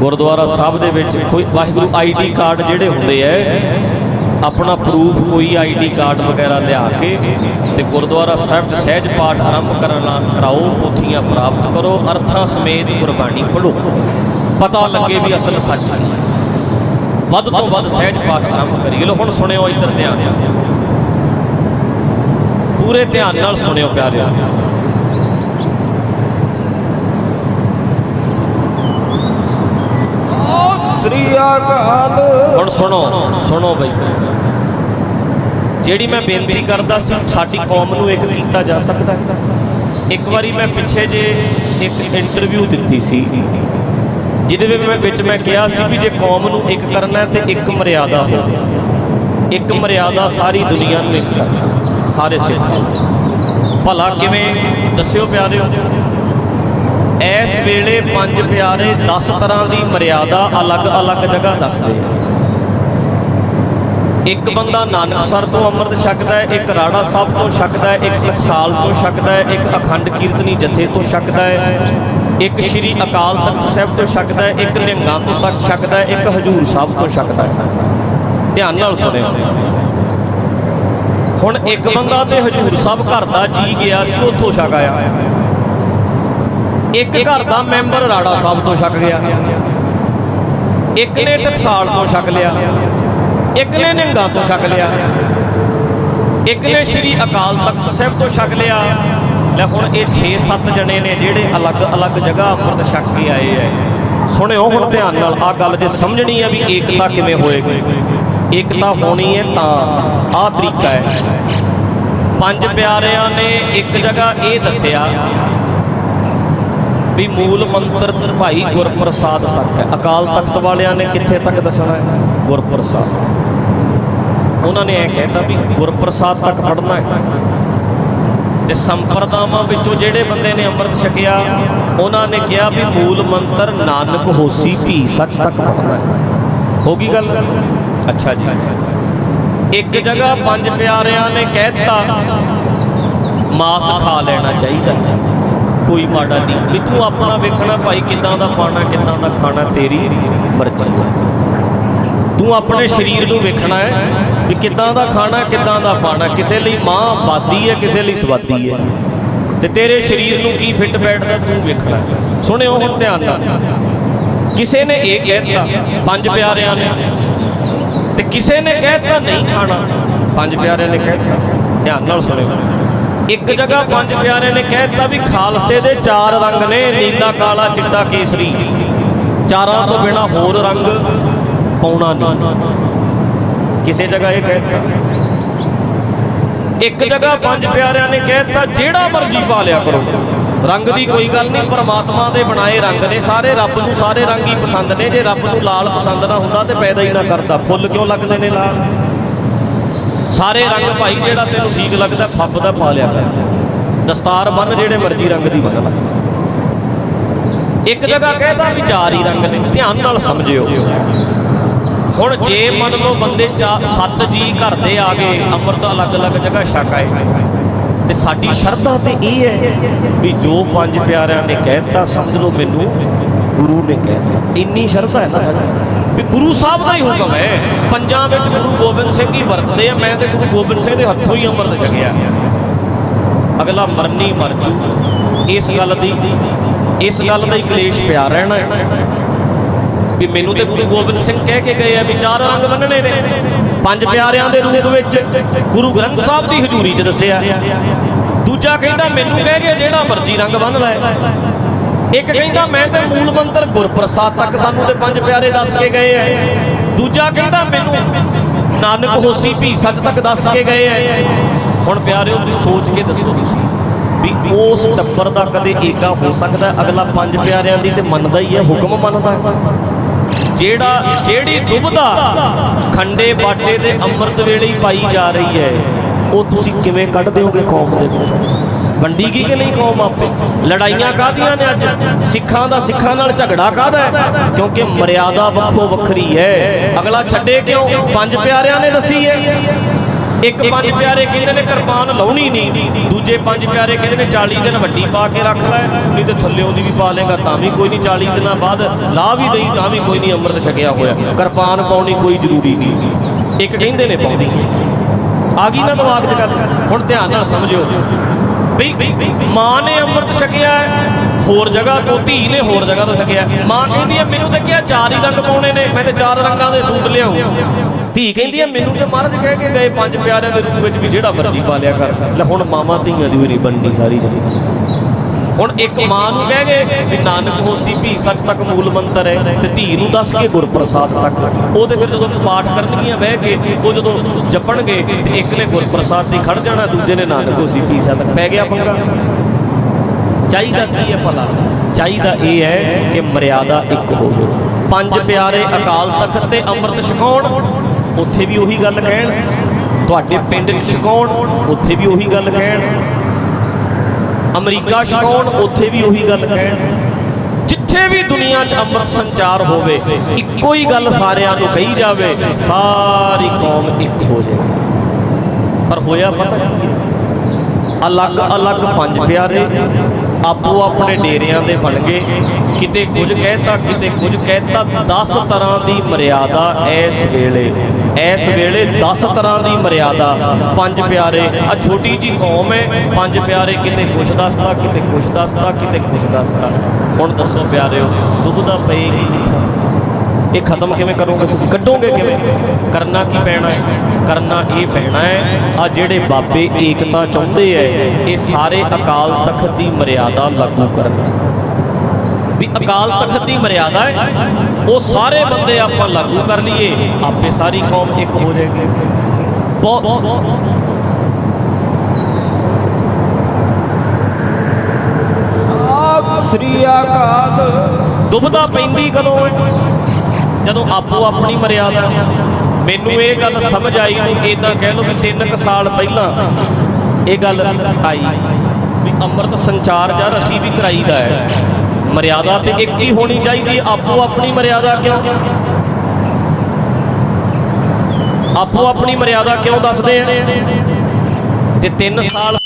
ਗੁਰਦੁਆਰਾ ਸਾਹਿਬ ਦੇ ਵਿੱਚ ਕੋਈ ਵਾਹਿਗੁਰੂ ਆਈਡੀ ਕਾਰਡ ਜਿਹੜੇ ਹੁੰਦੇ ਐ, ਆਪਣਾ ਪ੍ਰੂਫ ਕੋਈ ਆਈਡੀ ਕਾਰਡ ਵਗੈਰਾ ਲਿਆ ਕੇ ਤੇ ਗੁਰਦੁਆਰਾ ਸਾਹਿਬ 'ਚ ਸਹਿਜ ਪਾਠ ਆਰੰਭ ਕਰਨਾ ਕਰਾਓ, ਪੋਥੀਆਂ ਪ੍ਰਾਪਤ ਕਰੋ, ਅਰਥਾਂ ਸਮੇਤ ਗੁਰਬਾਣੀ ਪੜ੍ਹੋ। ਪਤਾ ਲੱਗੇ ਵੀ ਅਸਲ ਸੱਚ ਕੀ ਵੱਧ ਤੋਂ ਵੱਧ ਸਹਿਜ ਪਾਠ ਆਰੰਭ ਕਰੀਏ। ਲੋ ਹੁਣ ਸੁਣਿਓ ਇੱਧਰ ਧਿਆਨ। ਪੂਰੇ ਧਿਆਨ ਨਾਲ ਸੁਣਿਓ ਪਿਆਰਿਓ ਸ੍ਰੀ ਅਕਾਲ ਹੁਣ ਸੁਣੋ ਸੁਣੋ ਬਈ। ਜਿਹੜੀ ਮੈਂ ਬੇਨਤੀ ਕਰਦਾ ਸੀ, ਸਾਡੀ ਕੌਮ ਨੂੰ ਇੱਕ ਕੀਤਾ ਜਾ ਸਕਦਾ ਇੱਕ ਵਾਰੀ ਮੈਂ ਪਿੱਛੇ ਜੇ ਇੱਕ ਇੰਟਰਵਿਊ ਦਿੱਤੀ ਸੀ, ਜਿਹਦੇ ਵਿੱਚ ਮੈਂ ਵਿੱਚ ਮੈਂ ਕਿਹਾ ਸੀ ਵੀ ਜੇ ਕੌਮ ਨੂੰ ਇੱਕ ਕਰਨਾ ਹੈ ਤੇ ਇੱਕ ਮਰਿਆਦਾ ਹੋਵੇ ਇੱਕ ਮਰਿਆਦਾ ਸਾਰੀ ਦੁਨੀਆ ਨੂੰ ਇੱਕ ਕਰ ਸਕਦੀ, ਸਾਰੇ ਸਿਰ ਭਲਾ ਕਿਵੇਂ? ਦੱਸਿਓ ਪਿਆਰਿਓ। ਇਸ ਵੇਲੇ ਪੰਜ ਪਿਆਰੇ 10 ਤਰ੍ਹਾਂ ਦੀ ਮਰਿਆਦਾ ਅਲੱਗ-ਅਲੱਗ ਜਗ੍ਹਾ ਦੱਸਦੇ ਆ। ਇੱਕ ਬੰਦਾ ਨਾਨਕਸਰ ਤੋਂ ਅੰਮ੍ਰਿਤ ਛਕਦਾ ਹੈ, ਇੱਕ ਰਾੜਾ ਸਾਹਿਬ ਤੋਂ ਛਕਦਾ ਹੈ, ਇੱਕ ਟਕਸਾਲ ਤੋਂ ਛਕਦਾ ਹੈ, ਇੱਕ ਅਖੰਡ ਕੀਰਤਨੀ ਜਥੇ ਤੋਂ ਛਕਦਾ ਹੈ, ਇੱਕ ਸ੍ਰੀ ਅਕਾਲ ਤਖਤ ਸਾਹਿਬ ਤੋਂ ਛਕਦਾ ਹੈ, ਇੱਕ ਨਿਹੰਗਾਂ ਤੋਂ ਛਕ ਛਕਦਾ ਹੈ, ਇੱਕ ਹਜੂਰ ਸਾਹਿਬ ਤੋਂ ਛਕਦਾ ਹੈ। ਧਿਆਨ ਨਾਲ ਸੁਣਿਓ। ਹੁਣ ਇੱਕ ਬੰਦਾ ਤੇ ਹਜੂਰ ਸਾਹਿਬ ਘਰ ਦਾ ਜੀ ਗਿਆ ਸੀ, ਉੱਥੋਂ ਛਕ ਆਇਆ। ਇੱਕ ਘਰ ਦਾ ਮੈਂਬਰ ਰਾੜਾ ਸਾਹਿਬ ਤੋਂ ਛਕ ਗਿਆ। ਇੱਕ ਨੇ ਟਕਸਾਲ ਤੋਂ ਛਕ ਲਿਆ। ਇੱਕ ਨੇ ਨਿੰਗਾ ਤੋਂ ਛਕ ਲਿਆ। ਇੱਕ ਨੇ ਸ੍ਰੀ ਅਕਾਲ ਤਖਤ ਸਾਹਿਬ ਤੋਂ ਛਕ ਲਿਆ। ਲੈ ਹੁਣ ਇਹ 6-7 ਜਣੇ ਨੇ ਜਿਹੜੇ ਅਲੱਗ-ਅਲੱਗ ਜਗ੍ਹਾ ਅੰਮ੍ਰਿਤ ਛਕ ਕੇ ਆਏ ਐ। ਸੁਣਿਓ ਹੁਣ ਧਿਆਨ ਨਾਲ ਆ ਗੱਲ ਜੇ ਸਮਝਣੀ ਆ ਵੀ ਏਕਤਾ ਕਿਵੇਂ ਹੋਏਗੀ। ਏਕਤਾ ਹੋਣੀ ਹੈ ਤਾਂ ਆਹ ਤਰੀਕਾ ਹੈ ਪੰਜ ਪਿਆਰਿਆਂ ਨੇ ਇੱਕ ਜਗ੍ਹਾ ਇਹ ਦੱਸਿਆ ਵੀ ਮੂਲ ਮੰਤਰ ਭਾਈ ਗੁਰਪ੍ਰਸਾਦ ਤੱਕ ਹੈ। ਅਕਾਲ ਤਖਤ ਵਾਲਿਆਂ ਨੇ ਕਿੱਥੇ ਤੱਕ ਦੱਸਣਾ ਹੈ? ਗੁਰਪ੍ਰਸਾਦ। ਉਹਨਾਂ ਨੇ ਇਹ ਕਹਿਤਾ ਵੀ ਗੁਰਪ੍ਰਸਾਦ ਤੱਕ ਪੜਨਾ ਹੈ। ਤੇ ਸੰਪਰਦਾਵਾਂ ਵਿੱਚੋਂ ਜਿਹੜੇ ਬੰਦੇ ਨੇ ਅੰਮ੍ਰਿਤ ਛਕਿਆ, ਉਹਨਾਂ ਨੇ ਕਿਹਾ ਵੀ ਮੂਲ ਮੰਤਰ ਨਾਨਕ ਹੋਸੀ ਭੀ, ਸੱਚ ਤੱਕ ਪੜਨਾ ਹੈ। ਹੋ ਗਈ ਗੱਲ? ਅੱਛਾ ਜੀ। ਇੱਕ ਜਗ੍ਹਾ ਪੰਜ ਪਿਆਰਿਆਂ ਨੇ ਕਹਿਤਾ, ਮਾਸ ਖਾ ਲੈਣਾ ਚਾਹੀਦਾ ਕੋਈ ਮਾੜਾ ਨਹੀਂ। ਵੀ ਤੂੰ ਆਪਣਾ ਵੇਖਣਾ ਭਾਈ ਕਿੱਦਾਂ ਦਾ ਪਾਣਾ, ਕਿੱਦਾਂ ਦਾ ਖਾਣਾ, ਤੇਰੀ ਮਰਜ਼ੀ ਹੈ। ਤੂੰ ਆਪਣੇ ਸਰੀਰ ਨੂੰ ਵੇਖਣਾ ਹੈ ਵੀ ਕਿੱਦਾਂ ਦਾ ਖਾਣਾ, ਕਿੱਦਾਂ ਦਾ ਪਾਣਾ। ਕਿਸੇ ਲਈ ਮਾਂ ਬਾਦੀ ਹੈ, ਕਿਸੇ ਲਈ ਸਵਾਦੀ ਹੈ। ਤੇ ਤੇਰੇ ਸਰੀਰ ਨੂੰ ਕੀ ਫਿੱਟ ਬੈਠਦਾ ਤੂੰ ਵੇਖਣਾ ਸੁਣਿਓ ਹੁਣ ਧਿਆਨ ਨਾਲ। ਕਿਸੇ ਨੇ ਇਹ ਕਹਿਤਾ, ਪੰਜ ਪਿਆਰਿਆਂ ਨੇ। ਤੇ ਕਿਸੇ ਨੇ ਕਹਿਤਾ ਨਹੀਂ ਖਾਣਾ। ਪੰਜ ਪਿਆਰਿਆਂ ਨੇ ਕਹਿਤਾ। ਧਿਆਨ ਨਾਲ ਸੁਣਿਓ। ਇੱਕ ਜਗ੍ਹਾ ਪੰਜ ਪਿਆਰੇ ਨੇ ਕਹਿਤਾ ਵੀ ਖਾਲਸੇ ਦੇ ਚਾਰ ਰੰਗ ਨੇ, ਨੀਲਾ, ਕਾਲਾ, ਚਿੱਟਾ, ਕੇਸਰੀ। ਚਾਰਾਂ ਤੋਂ ਬਿਨਾ ਹੋਰ ਰੰਗ ਪਾਉਣਾ ਨਹੀਂ। ਕਿਸੇ ਜਗ੍ਹਾ ਇਹ ਕਹਿਤਾ ਇੱਕ ਜਗ੍ਹਾ ਪੰਜ ਪਿਆਰਿਆਂ ਨੇ ਕਹਿਤਾ ਜਿਹੜਾ ਮਰਜ਼ੀ ਪਾ ਲਿਆ ਕਰੋ। ਰੰਗ ਦੀ ਕੋਈ ਗੱਲ ਨਹੀਂ, ਪਰਮਾਤਮਾ ਦੇ ਬਣਾਏ ਰੰਗ ਨੇ ਸਾਰੇ, ਰੱਬ ਨੂੰ ਸਾਰੇ ਰੰਗ ਹੀ ਪਸੰਦ ਨੇ। ਜੇ ਰੱਬ ਨੂੰ ਲਾਲ ਪਸੰਦ ਨਾ ਹੁੰਦਾ ਤੇ ਪੈਦਾ ਹੀ ਨਾ ਕਰਦਾ। ਫੁੱਲ ਕਿਉਂ ਲੱਗਦੇ ਨੇ ਲਾਲ? ਸਾਰੇ ਰੰਗ ਭਾਈ ਜਿਹੜਾ ਤੈਨੂੰ ਠੀਕ ਲੱਗਦਾ, ਫੱਬ ਦਾ ਪਾ ਲਿਆ ਕਰ। ਦਸਤਾਰ ਬੰਨ ਜਿਹੜੇ ਮਰਜ਼ੀ ਰੰਗ ਦੀ ਬੰਨ ਇੱਕ ਜਗ੍ਹਾ ਕਹਿਦਾ ਵੀ ਚਾਰ ਹੀ ਰੰਗ ਨੇ, ਧਿਆਨ ਨਾਲ ਸਮਝਿਓ। ਹੁਣ ਜੇ ਮੰਨ ਲਓ ਬੰਦੇ ਚਾ ਸੱਤ ਜੀ ਘਰ ਦੇ ਆ ਗਏ, ਅੰਮ੍ਰਿਤ ਅਲੱਗ-ਅਲੱਗ ਜਗ੍ਹਾ ਛਕ ਆਏ। ਤੇ ਸਾਡੀ ਸ਼ਰਧਾ ਤੇ ਇਹ ਹੈ ਵੀ ਜੋ ਪੰਜ ਪਿਆਰਿਆਂ ਨੇ ਕਹਿਤਾ, ਸਮਝ ਲਓ ਮੈਨੂੰ ਗੁਰੂ ਨੇ ਕਹਿਤਾ। ਇੰਨੀ ਸ਼ਰਧਾ ਹੈ ਨਾ ਸਾਡੀ। ਵੀ ਗੁਰੂ ਸਾਹਿਬ ਦਾ ਹੀ ਹੁਕਮ ਹੈ। ਪੰਜਾਂ ਵਿੱਚ ਗੁਰੂ ਗੋਬਿੰਦ ਸਿੰਘ ਹੀ ਵਰਤਦੇ ਆ। ਮੈਂ ਤੇ ਗੁਰੂ ਗੋਬਿੰਦ ਸਿੰਘ ਦੇ ਹੱਥੋਂ ਹੀ ਅੰਮ੍ਰਿਤ ਛਕਿਆ। ਅਗਲਾ ਮਰਨੀ ਮਰ ਜੂ। ਇਸ ਗੱਲ ਦੀ, ਇਸ ਗੱਲ ਦਾ ਹੀ ਕਲੇਸ਼ ਪਿਆ ਰਹਿਣਾ ਵੀ ਮੈਨੂੰ ਤੇ ਗੁਰੂ ਗੋਬਿੰਦ ਸਿੰਘ ਕਹਿ ਕੇ ਗਏ ਆ ਵੀ ਚਾਰ ਰੰਗ ਬੰਨਣੇ ਨੇ। ਪੰਜ ਪਿਆਰਿਆਂ ਦੇ ਰੂਪ ਵਿੱਚ ਗੁਰੂ ਗ੍ਰੰਥ ਸਾਹਿਬ ਦੀ ਹਜ਼ੂਰੀ 'ਚ ਦੱਸਿਆ। ਦੂਜਾ ਕਹਿੰਦਾ, ਮੈਨੂੰ ਕਹਿ ਗਿਆ ਜਿਹੜਾ ਮਰਜ਼ੀ ਰੰਗ ਬੰਨ ਲੈ। ਇੱਕ ਕਹਿੰਦਾ, ਮੈਂ ਤੇ ਮੂਲ ਮੰਤਰ ਗੁਰਪ੍ਰਸਾਦ ਤੱਕ ਸਾਨੂੰ ਤੇ ਪੰਜ ਪਿਆਰੇ ਦੱਸ ਕੇ ਗਏ ਐ। ਦੂਜਾ ਕਹਿੰਦਾ, ਮੈਨੂੰ ਨਾਨਕ ਹੋਸੀ ਭੀ ਸੱਚ ਤੱਕ ਦੱਸ ਕੇ ਗਏ ਐ। ਹੁਣ ਪਿਆਰਿਓ ਸੋਚ ਕੇ ਦੱਸੋ ਤੁਸੀਂ ਵੀ ਉਸ ਟੱਬਰ ਦਾ ਕਦੇ ਏਕਾ ਹੋ ਸਕਦਾ ਅਗਲਾ ਪੰਜ ਪਿਆਰਿਆਂ ਦੀ ਤੇ ਮੰਨਦਾ ਹੀ ਹੈ, ਹੁਕਮ ਮੰਨਦਾ ਜਿਹੜਾ, ਜਿਹੜੀ ਦੁਬਦਾ ਖੰਡੇ ਬਾਟੇ ਦੇ ਅੰਮ੍ਰਿਤ ਵੇਲੇ ਹੀ ਪਾਈ ਜਾ ਰਹੀ ਹੈ, ਉਹ ਤੁਸੀਂ ਕਿਵੇਂ ਕੱਢ ਦਿਓਗੇ ਕੌਮ ਦੇ ਵਿੱਚੋਂ? ਵੰਡੀ ਗਈ ਕਿ ਨਹੀਂ ਕੌਮ ਆਪੇ? ਲੜਾਈਆਂ ਕਾਹਦੀਆਂ ਨੇ ਅੱਜ? ਸਿੱਖਾਂ ਦਾ ਸਿੱਖਾਂ ਨਾਲ ਝਗੜਾ ਕਾਹਦਾ ਹੈ? ਕਿਉਂਕਿ ਮਰਿਆਦਾ ਵੱਖੋ ਵੱਖਰੀ ਹੈ। ਅਗਲਾ ਛੱਡੇ ਕਿਉਂ? ਪੰਜ ਪਿਆਰਿਆਂ ਨੇ ਦੱਸੀ ਹੈ। ਇੱਕ ਪੰਜ ਪਿਆਰੇ ਕਹਿੰਦੇ ਨੇ ਕਿਰਪਾਨ ਲਾਉਣੀ ਨਹੀਂ। ਦੂਜੇ ਪੰਜ ਪਿਆਰੇ ਕਹਿੰਦੇ ਨੇ 40 ਦਿਨ ਵੱਡੀ ਪਾ ਕੇ ਰੱਖ ਲੈ। ਨਹੀਂ ਤੇ ਥੱਲਿਓਂ ਦੀ ਵੀ ਪਾ ਲੇਗਾ ਤਾਂ ਵੀ ਕੋਈ ਨਹੀਂ। 40 ਦਿਨਾਂ ਬਾਅਦ ਲਾ ਵੀ ਦੇਈ ਤਾਂ ਵੀ ਕੋਈ ਨਹੀਂ ਅੰਮ੍ਰਿਤ ਛਕਿਆ ਹੋਇਆ। ਕਿਰਪਾਨ ਪਾਉਣੀ ਕੋਈ ਜ਼ਰੂਰੀ ਨਹੀਂ। ਇੱਕ ਕਹਿੰਦੇ ਨੇ ਪਾਉਣੀ। ਆ ਗਈ ਨਾ ਦਿਮਾਗ 'ਚ ਗੱਲ। ਹੁਣ ਧਿਆਨ ਨਾਲ ਸਮਝਿਓ। ਬਈ ਮਾਂ ਨੇ ਅੰਮ੍ਰਿਤ ਛਕਿਆ ਹੋਰ ਜਗ੍ਹਾ ਤੋਂ ਧੀ ਨੇ ਹੋਰ ਜਗ੍ਹਾ ਤੋਂ ਛਕਿਆ ਮਾਂ ਕਹਿੰਦੀ ਹੈ, ਮੈਨੂੰ ਤੇ ਕਿਹਾ ਚਾਰ ਹੀ ਰੰਗ ਪਾਉਣੇ ਨੇ, ਮੈਂ ਤੇ ਚਾਰ ਰੰਗਾਂ ਦੇ ਸੂਟ ਲਿਆਉਂ ਧੀ ਕਹਿੰਦੀ ਹੈ, ਮੈਨੂੰ ਤੇ ਮਹਾਰਾਜ ਕਹਿ ਕੇ ਗਏ ਪੰਜ ਪਿਆਰਿਆਂ ਦੇ ਰੂਪ ਵਿੱਚ ਵੀ ਜਿਹੜਾ ਮਰਜ਼ੀ ਪਾ ਲਿਆ ਕਰ। ਲੈ ਹੁਣ ਮਾਮਾ ਧੀਆਂ ਦੀ ਹੋਈ ਨਹੀਂ ਬਣਨੀ ਸਾਰੀ ਜਿਹੜੀ ਹੁਣ ਇੱਕ ਮਾਂ ਨੂੰ ਕਹਿ ਗਏ ਵੀ ਨਾਨਕ ਹੋਸੀ ਵੀ ਸੱਚ ਤੱਕ ਮੂਲ ਮੰਤਰ ਹੈ ਤੇ ਧੀ ਨੂੰ ਦੱਸ ਕੇ ਗੁਰਪ੍ਰਸਾਦ ਤੱਕ। ਉਹ ਤੇ ਫਿਰ ਜਦੋਂ ਪਾਠ ਕਰਨਗੀਆਂ ਬਹਿ ਕੇ, ਉਹ ਜਦੋਂ ਜਪਣਗੇ ਤੇ ਇੱਕ ਨੇ ਗੁਰਪ੍ਰਸਾਦ ਦੀ ਖੜ ਜਾਣਾ, ਦੂਜੇ ਨੇ ਨਾਨਕ ਹੋਸੀ ਵੀ ਤੱਕ ਪੈ ਗਿਆ ਪੰਗਾ। ਚਾਹੀਦਾ ਕੀ ਹੈ ਭਲਾ? ਚਾਹੀਦਾ ਇਹ ਹੈ ਕਿ ਮਰਿਆਦਾ ਇੱਕ ਹੋਵੇ। ਪੰਜ ਪਿਆਰੇ ਅਕਾਲ ਤਖਤ ਤੇ ਅੰਮ੍ਰਿਤ ਛਕਾਉਣ, ਉੱਥੇ ਵੀ ਉਹੀ ਗੱਲ ਕਹਿਣ। ਤੁਹਾਡੇ ਪਿੰਡ 'ਚ ਛਕਾਉਣ, ਉੱਥੇ ਵੀ ਉਹੀ ਗੱਲ ਕਹਿਣ। ਅਮਰੀਕਾ ਛਕਾਉਣ, ਉੱਥੇ ਵੀ ਉਹੀ ਗੱਲ ਕਹਿਣ। ਜਿੱਥੇ ਵੀ ਦੁਨੀਆ 'ਚ ਅੰਮ੍ਰਿਤ ਸੰਚਾਰ ਹੋਵੇ, ਇੱਕੋ ਹੀ ਗੱਲ ਸਾਰਿਆਂ ਨੂੰ ਕਹੀ ਜਾਵੇ, ਸਾਰੀ ਕੌਮ ਇੱਕ ਹੋ ਜਾਏ। ਪਰ ਹੋਇਆ ਪਤਾ ਕੀ ਅਲੱਗ-ਅਲੱਗ ਪੰਜ ਪਿਆਰੇ ਆਪੋ ਆਪਣੇ ਡੇਰਿਆਂ ਦੇ ਬਣ ਗਏ। ਕਿਤੇ ਕੁਝ ਕਹਿਤਾ, ਕਿਤੇ ਕੁਝ ਕਹਿਤਾ 10 ਤਰ੍ਹਾਂ ਦੀ ਮਰਿਆਦਾ ਇਸ ਵੇਲੇ। ਇਸ ਵੇਲੇ 10 ਤਰ੍ਹਾਂ ਦੀ ਮਰਿਆਦਾ। ਪੰਜ ਪਿਆਰੇ ਆ ਛੋਟੀ ਜੀ ਕੌਮ ਹੈ। ਪੰਜ ਪਿਆਰੇ, ਕਿਤੇ ਕੁਛ ਦੱਸਦਾ ਕਿਤੇ ਕੁਛ ਦੱਸਦਾ ਕਿਤੇ ਕੁਛ ਦੱਸਦਾ ਹੁਣ ਦੱਸੋ ਪਿਆਰਿਓ ਦੁਬਦਾ ਪਏਗੀ ਕਿੱਥੋਂ? ਇਹ ਖਤਮ ਕਿਵੇਂ ਕਰੋਗੇ? ਤੁਸੀਂ ਕੱਢੋਗੇ ਕਿਵੇਂ? ਕਰਨਾ ਕੀ ਪੈਣਾ ਹੈ? ਕਰਨਾ ਇਹ ਪੈਣਾ ਹੈ ਆ ਜਿਹੜੇ ਬਾਬੇ ਏਕਤਾ ਚਾਹੁੰਦੇ ਐ ਇਹ ਸਾਰੇ ਅਕਾਲ ਤਖਤ ਦੀ ਮਰਿਆਦਾ ਲਾਗੂ ਕਰਨ। ਵੀ ਅਕਾਲ ਤਖਤ ਦੀ ਮਰਿਆਦਾ ਹੈ ਉਹ ਸਾਰੇ ਬੰਦੇ ਆਪਾਂ ਲਾਗੂ ਕਰ ਲਈਏ ਆਪੇ ਸਾਰੀ ਕੌਮ ਇੱਕ ਹੋ ਜਾਏਗੀ। ਬਹੁਤ ਸ੍ਰੀ ਅਕਾਲ। ਦੁਬਦਾ ਪੈਂਦੀ ਕਦੋਂ ਹੈ ਜਦੋਂ ਆਪੋ ਆਪਣੀ ਮਰਿਆਦਾ ਮੈਨੂੰ ਇਹ ਗੱਲ ਸਮਝ ਆਈ ਨੂੰ ਇਦਾਂ ਕਹਿ ਲਓ ਵੀ 3 ਸਾਲ ਪਹਿਲਾਂ ਇਹ ਗੱਲ ਆਈ ਵੀ ਅੰਮ੍ਰਿਤ ਸੰਚਾਰ ਜਦ ਅਸੀਂ ਵੀ ਕਰਾਈਦਾ ਹੈ। ਮਰਿਆਦਾ ਤੇ ਇੱਕ ਹੀ ਹੋਣੀ ਚਾਹੀਦੀ, ਆਪੋ ਆਪਣੀ ਮਰਿਆਦਾ ਕਿਉਂ? ਆਪੋ ਆਪਣੀ ਮਰਿਆਦਾ ਕਿਉਂ ਦੱਸਦੇ ਆ? ਤੇ 3 ਸਾਲ